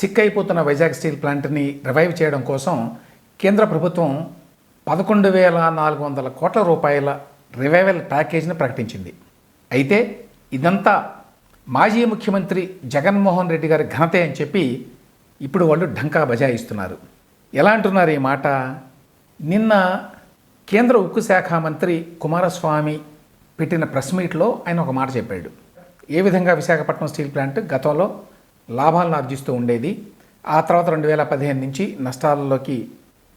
Sick అయిపోతున్న Vizag steel ప్లాంట్ని revive చేయడం కోసం కేంద్ర ప్రభుత్వం పదకొండు వేల నాలుగు వందల కోట్ల రూపాయల రివైవల్ ప్యాకేజీని ప్రకటించింది. అయితే ఇదంతా మాజీ ముఖ్యమంత్రి జగన్మోహన్ రెడ్డి గారి ఘనతే అని చెప్పి ఇప్పుడు వాళ్ళు ఢంకా బజాయిస్తున్నారు. ఎలా అంటున్నారు ఈ మాట? నిన్న కేంద్ర ఉక్కు శాఖ మంత్రి కుమారస్వామి పెట్టిన ప్రెస్ మీట్లో ఆయన ఒక మాట చెప్పాడు. ఏ విధంగా విశాఖపట్నం స్టీల్ ప్లాంట్ గతంలో లాభాలను ఆర్జిస్తూ ఉండేది. ఆ తర్వాత రెండు వేల పదిహేను నుంచి నష్టాలలోకి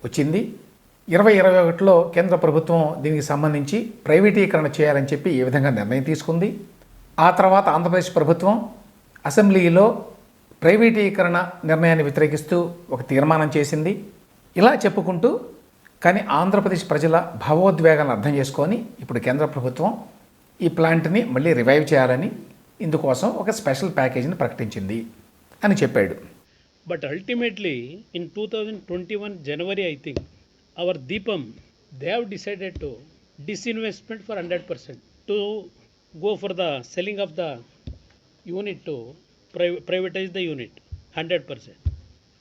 వచ్చింది. ఇరవై ఇరవై ఒకటిలో కేంద్ర ప్రభుత్వం దీనికి సంబంధించి ప్రైవేటీకరణ చేయాలని చెప్పి ఏ విధంగా నిర్ణయం తీసుకుంది. ఆ తర్వాత ఆంధ్రప్రదేశ్ ప్రభుత్వం అసెంబ్లీలో ప్రైవేటీకరణ నిర్ణయాన్ని వ్యతిరేకిస్తూ ఒక తీర్మానం చేసింది. ఇలా చెప్పుకుంటూ కానీ ఆంధ్రప్రదేశ్ ప్రజల భావోద్వేగాలను అర్థం చేసుకొని ఇప్పుడు కేంద్ర ప్రభుత్వం ఈ ప్లాంట్ని మళ్ళీ రివైవ్ చేయాలని ఇందుకోసం ఒక స్పెషల్ ప్యాకేజీని ప్రకటించింది. అని చెప్పాడు But ultimately, in 2021 January, I think, our Deepam, they have decided to disinvestment for 100% to go for the selling of the unit to pri- privatize the unit 100%.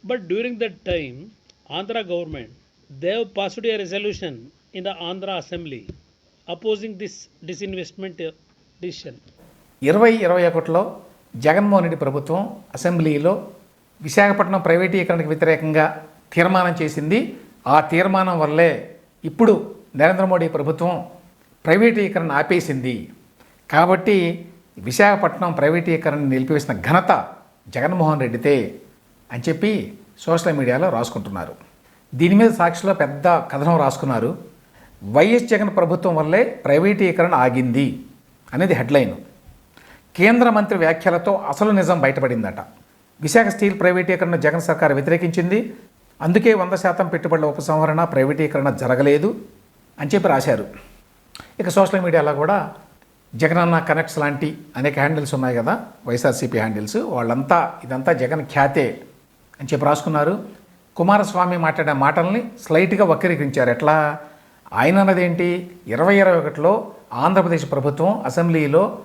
But during that time, Andhra government, they have passed a resolution in the Andhra Assembly opposing this disinvestment uh, decision. ఇరవై ఇరవై ఒకటిలో జగన్మోహన్ రెడ్డి ప్రభుత్వం అసెంబ్లీలో విశాఖపట్నం ప్రైవేటీకరణకు వ్యతిరేకంగా తీర్మానం చేసింది. ఆ తీర్మానం వల్లే ఇప్పుడు నరేంద్ర మోడీ ప్రభుత్వం ప్రైవేటీకరణ ఆపేసింది. కాబట్టి విశాఖపట్నం ప్రైవేటీకరణ నిలిపివేసిన ఘనత జగన్మోహన్ రెడ్డితే అని చెప్పి సోషల్ మీడియాలో రాసుకుంటున్నారు. దీని మీద సాక్షిలో పెద్ద కథనం రాసుకున్నారు. వైఎస్ జగన్ ప్రభుత్వం వల్లే ప్రైవేటీకరణ ఆగింది అనేది హెడ్లైన్. కేంద్ర మంత్రి వ్యాఖ్యలతో అసలు నిజం బయటపడిందట. విశాఖ స్టీల్ ప్రైవేటీకరణ జగన్ సర్కార్ వ్యతిరేకించింది. అందుకే వంద శాతం పెట్టుబడుల ఉపసంహరణ ప్రైవేటీకరణ జరగలేదు అని చెప్పి రాశారు. ఇక సోషల్ మీడియాలో కూడా జగనన్న కనెక్ట్స్ లాంటి అనేక హ్యాండిల్స్ ఉన్నాయి కదా. YSRCP handles. వాళ్ళంతా ఇదంతా జగన్ ఖ్యాతే అని చెప్పి రాసుకున్నారు. కుమారస్వామి మాట్లాడే మాటల్ని స్లైట్గా వక్రీకరించారు. ఎట్లా? ఆయన అన్నదేంటి ఇరవై ఇరవై ఒకటిలో ఆంధ్రప్రదేశ్ ప్రభుత్వం అసెంబ్లీలో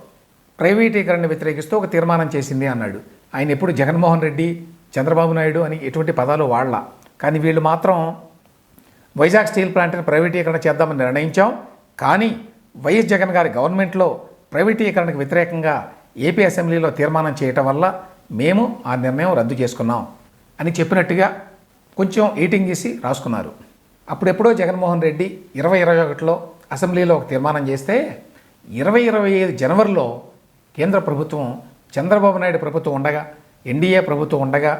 ప్రైవేటీకరణ వ్యతిరేకిస్తూ ఒక తీర్మానం చేసింది అన్నాడు. ఆయన ఎప్పుడు జగన్మోహన్ రెడ్డి చంద్రబాబు నాయుడు అని ఎటువంటి పదాలు వాడల. కానీ వీళ్ళు మాత్రం వైజాగ్ స్టీల్ ప్లాంట్ని ప్రైవేటీకరణ చేద్దామని నిర్ణయించాం. కానీ వైఎస్ జగన్ గారి గవర్నమెంట్లో ప్రైవేటీకరణకు వ్యతిరేకంగా ఏపీ అసెంబ్లీలో తీర్మానం చేయటం వల్ల మేము ఆ నిర్ణయం రద్దు చేసుకున్నాం అని చెప్పినట్టుగా కొంచెం ఎయిటింగ్ చేసి రాసుకున్నారు. అప్పుడెప్పుడో జగన్మోహన్ రెడ్డి ఇరవై ఇరవై ఒకటిలో అసెంబ్లీలో ఒక తీర్మానం చేస్తే ఇరవై ఇరవై ఐదు జనవరిలో కేంద్ర ప్రభుత్వం చంద్రబాబు నాయుడు ప్రభుత్వం ఉండగా ఎన్డీఏ ప్రభుత్వం ఉండగా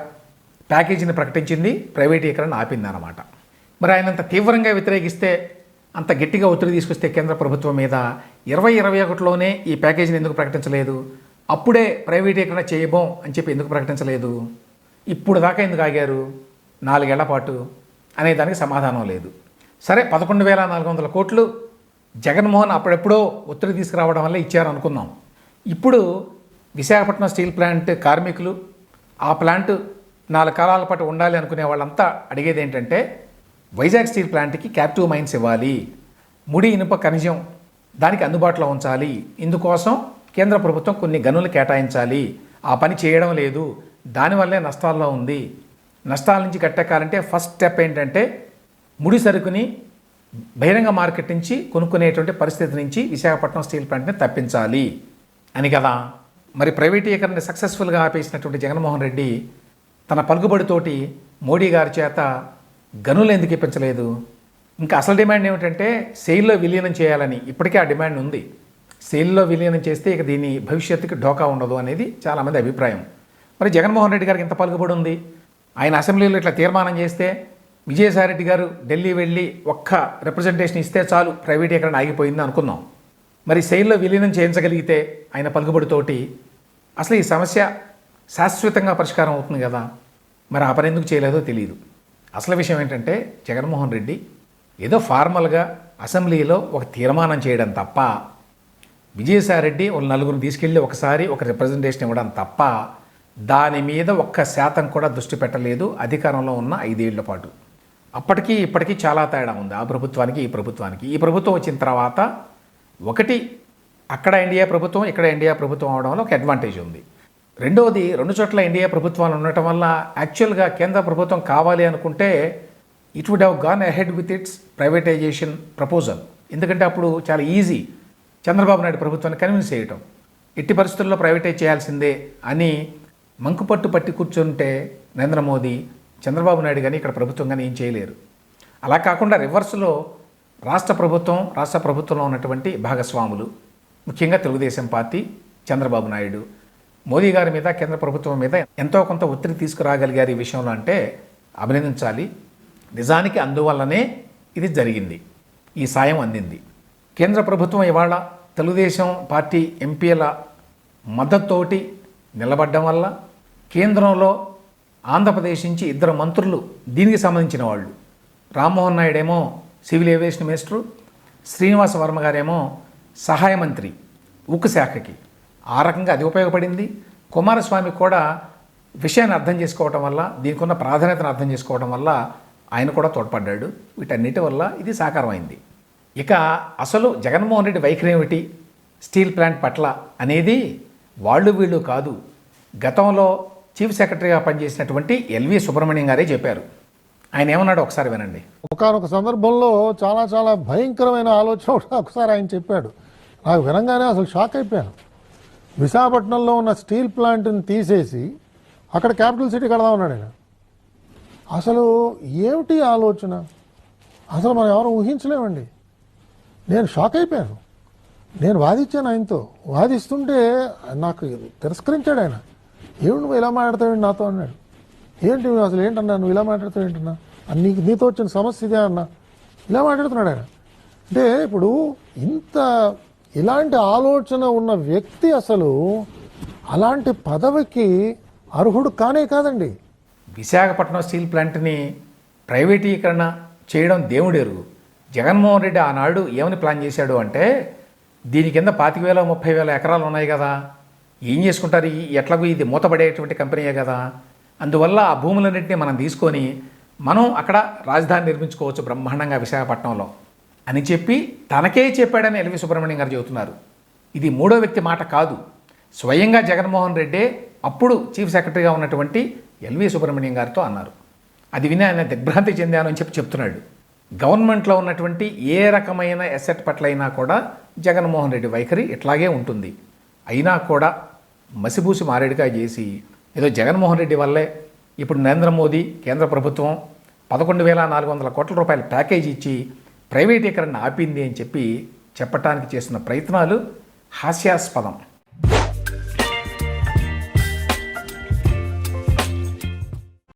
ప్యాకేజీని ప్రకటించింది ప్రైవేటీకరణ ఆపిందన్నమాట. మరి ఆయన అంత తీవ్రంగా వ్యతిరేకిస్తే అంత గట్టిగా ఒత్తిడి తీసుకొస్తే కేంద్ర ప్రభుత్వం మీద ఇరవై ఇరవై ఒకటిలోనే ఈ ప్యాకేజీని ఎందుకు ప్రకటించలేదు? అప్పుడే ప్రైవేటీకరణ చేయబోం అని చెప్పి ఎందుకు ప్రకటించలేదు? ఇప్పుడు దాకా ఎందుకు ఆగారు? నాలుగేళ్ళ పాటు అనే దానికి సమాధానం లేదు. సరే పదకొండు వేల నాలుగు వందల కోట్లు జగన్మోహన్ అప్పుడెప్పుడో ఒత్తిడి తీసుకురావడం వల్ల ఇచ్చారనుకుందాం. ఇప్పుడు విశాఖపట్నం స్టీల్ ప్లాంట్ కార్మికులు ఆ ప్లాంట్ నాలుగు కాలాల పాటు ఉండాలి అనుకునే వాళ్ళంతా అడిగేది ఏంటంటే వైజాగ్ స్టీల్ ప్లాంట్కి క్యాప్టివ్ మైన్స్ ఇవ్వాలి ముడి ఇనుప ఖనిజం దానికి అందుబాటులో ఉంచాలి ఇందుకోసం కేంద్ర ప్రభుత్వం కొన్ని గనులు కేటాయించాలి ఆ పని చేయడం లేదు దానివల్లే నష్టాల్లో ఉంది. నష్టాల నుంచి కట్టెక్కాలంటే ఫస్ట్ స్టెప్ ఏంటంటే ముడి సరుకుని బహిరంగ మార్కెట్ నుంచి కొనుక్కునేటువంటి పరిస్థితి నుంచి విశాఖపట్నం స్టీల్ ప్లాంట్ని తప్పించాలి. అని కదా. మరి ప్రైవేటీకరణ సక్సెస్ఫుల్గా ఆపేసినటువంటి జగన్మోహన్ రెడ్డి తన పలుకుబడితోటి మోడీ గారి చేత గనులు ఎందుకు ఇప్పించలేదు? ఇంకా అసలు డిమాండ్ ఏమిటంటే సెయిల్లో విలీనం చేయాలని ఇప్పటికే ఆ డిమాండ్ ఉంది. సెయిల్లో విలీనం చేస్తే ఇక దీని భవిష్యత్తుకి ఢోకా ఉండదు అనేది చాలామంది అభిప్రాయం. మరి జగన్మోహన్ రెడ్డి గారికి ఇంత పలుకుబడి ఉంది? ఆయన అసెంబ్లీలో ఇట్లా తీర్మానం చేస్తే విజయసాయిరెడ్డి గారు ఢిల్లీ వెళ్ళి ఒక్క రిప్రజెంటేషన్ ఇస్తే చాలు ప్రైవేటీకరణ ఆగిపోయింది అనుకుందాం. మరి సెయిల్లో విలీనం చేయించగలిగితే ఆయన పలుకుబడితోటి అసలు ఈ సమస్య శాశ్వతంగా పరిష్కారం అవుతుంది కదా. మరి ఆ పని ఎందుకు చేయలేదో తెలియదు అసలు విషయం ఏంటంటే జగన్మోహన్ రెడ్డి ఏదో ఫార్మల్గా అసెంబ్లీలో ఒక తీర్మానం చేయడం తప్ప విజయసాయిరెడ్డి వాళ్ళ నలుగురిని తీసుకెళ్ళి ఒకసారి ఒక రిప్రజెంటేషన్ ఇవ్వడం తప్ప దాని మీద ఒక్క శాతం కూడా దృష్టి పెట్టలేదు అధికారంలో ఉన్న ఐదేళ్ళ పాటు. అప్పటికీ ఇప్పటికీ చాలా తేడా ఉంది. ఆ ప్రభుత్వానికి ఈ ప్రభుత్వానికి. ఈ ప్రభుత్వం వచ్చిన తర్వాత ఒకటి అక్కడ ఇండియా ప్రభుత్వం ఇక్కడ ఇండియా ప్రభుత్వం అవడం వల్ల ఒక అడ్వాంటేజ్ ఉంది. రెండవది రెండు చోట్ల ఇండియా ప్రభుత్వాలు ఉండటం వల్ల యాక్చువల్గా కేంద్ర ప్రభుత్వం కావాలి అనుకుంటే it would have gone ahead with its privatisation proposal ఎందుకంటే అప్పుడు చాలా ఈజీ చంద్రబాబు నాయుడు ప్రభుత్వాన్ని కన్విన్స్ చేయటం. ఎట్టి పరిస్థితుల్లో ప్రైవేటైజ్ చేయాల్సిందే అని మంకుపట్టు పట్టి కూర్చుంటే నరేంద్ర మోదీ చంద్రబాబు నాయుడు కానీ ఇక్కడ ప్రభుత్వం కానీ ఏం చేయలేరు. అలా కాకుండా రివర్స్లో రాష్ట్ర ప్రభుత్వం రాష్ట్ర ప్రభుత్వంలో ఉన్నటువంటి భాగస్వాములు ముఖ్యంగా తెలుగుదేశం పార్టీ చంద్రబాబు నాయుడు. మోదీ గారి మీద కేంద్ర ప్రభుత్వం మీద ఎంతో కొంత ఒత్తిడి తీసుకురాగలిగారు ఈ విషయంలో అంటే అభినందించాలి. నిజానికి అందువల్లనే ఇది జరిగింది. ఈ సాయం అందింది. కేంద్ర ప్రభుత్వం ఇవాళ తెలుగుదేశం పార్టీ ఎంపీల మద్దతుతోటి నిలబడ్డం వల్ల కేంద్రంలో ఆంధ్రప్రదేశ్ నుంచి ఇద్దరు మంత్రులు దీనికి సంబంధించిన వాళ్ళు. రామ్మోహన్ నాయుడు ఏమో civil aviation minister Srinivasa Varma గారేమో సహాయ మంత్రి ఉక్కు శాఖకి. ఆ రకంగా అది ఉపయోగపడింది. కుమారస్వామి కూడా విషయాన్ని అర్థం చేసుకోవటం వల్ల దీనికి ఉన్న ప్రాధాన్యతను అర్థం చేసుకోవడం వల్ల ఆయన కూడా తోడ్పడ్డాడు. వీటన్నిటి వల్ల ఇది సాకారమైంది. ఇక అసలు జగన్మోహన్ రెడ్డి వైఖరి ఏమిటి? స్టీల్ ప్లాంట్ పట్ల అనేది వాళ్ళు వీళ్ళు కాదు. గతంలో చీఫ్ సెక్రటరీగా పనిచేసినటువంటి ఎల్వి సుబ్రహ్మణ్యం గారే చెప్పారు. ఆయన ఏమన్నాడు ఒకసారి వినండి. ఒకనొక సందర్భంలో చాలా చాలా భయంకరమైన ఆలోచన ఒకసారి ఆయన చెప్పాడు. నాకు వినంగానే అసలు షాక్ అయిపోయాను. విశాఖపట్నంలో ఉన్న స్టీల్ ప్లాంట్ని తీసేసి అక్కడ క్యాపిటల్ సిటీ కడదాం ఉన్నాడు ఆయన. అసలు ఏమిటి ఆలోచన? అసలు మనం ఎవరు ఊహించలేమండి. నేను షాక్ అయిపోయాను. నేను వాదించాను ఆయనతో. వాదిస్తుంటే నాకు తిరస్కరించాడు ఆయన. ఏమి నువ్వు ఇలా మాట్లాడతాడు నాతో? అన్నాడు. ఏంటి నువ్వు అసలు ఏంటన్నా? నువ్వు ఇలా మాట్లాడతావు ఏంటన్నా? నీకు నీతో వచ్చిన సమస్య ఇదే అన్నా? ఇలా మాట్లాడుతున్నాడు ఆయన. అంటే ఇప్పుడు ఇంత ఇలాంటి ఆలోచన ఉన్న వ్యక్తి అసలు అలాంటి పదవికి అర్హుడు కానే కాదండి. విశాఖపట్నం స్టీల్ ప్లాంట్ని ప్రైవేటీకరణ చేయడం దేవుడెరుగు. జగన్మోహన్ రెడ్డి ఆనాడు ఏమని ప్లాన్ చేశాడు అంటే దీని కింద పాతిక వేల ముప్పై వేల ఎకరాలు ఉన్నాయి కదా. ఏం చేసుకుంటారు? ఈ- ఎట్లాగూ ఇది మూతపడేటువంటి కంపెనీయే కదా. అందువల్ల ఆ భూములన్నింటినీ మనం తీసుకొని మనం అక్కడ రాజధాని నిర్మించుకోవచ్చు బ్రహ్మాండంగా విశాఖపట్నంలో అని చెప్పి తనకే చెప్పాడని ఎల్వి సుబ్రహ్మణ్యం గారు చెబుతున్నారు. ఇది మూడో వ్యక్తి మాట కాదు. స్వయంగా జగన్మోహన్ రెడ్డే అప్పుడు చీఫ్ సెక్రటరీగా ఉన్నటువంటి ఎల్వి సుబ్రహ్మణ్యం గారితో అన్నారు. అది విని ఆయన దిగ్భ్రాంతి చెందాను అని చెప్పి చెప్తున్నాడు. గవర్నమెంట్లో ఉన్నటువంటి ఏ రకమైన ఎసెట్ పట్ల అయినా కూడా జగన్మోహన్ రెడ్డి వైఖరి ఇట్లాగే ఉంటుంది. అయినా కూడా మసిబూసి మారేడుగా చేసి ఏదో జగన్మోహన్ రెడ్డి వల్లే ఇప్పుడు నరేంద్ర మోదీ కేంద్ర ప్రభుత్వం పదకొండు వేల నాలుగు వందల కోట్ల రూపాయల ప్యాకేజ్ ఇచ్చి ప్రైవేటీకరణ ఆపింది అని చెప్పి చెప్పటానికి చేస్తున్న ప్రయత్నాలు హాస్యాస్పదం.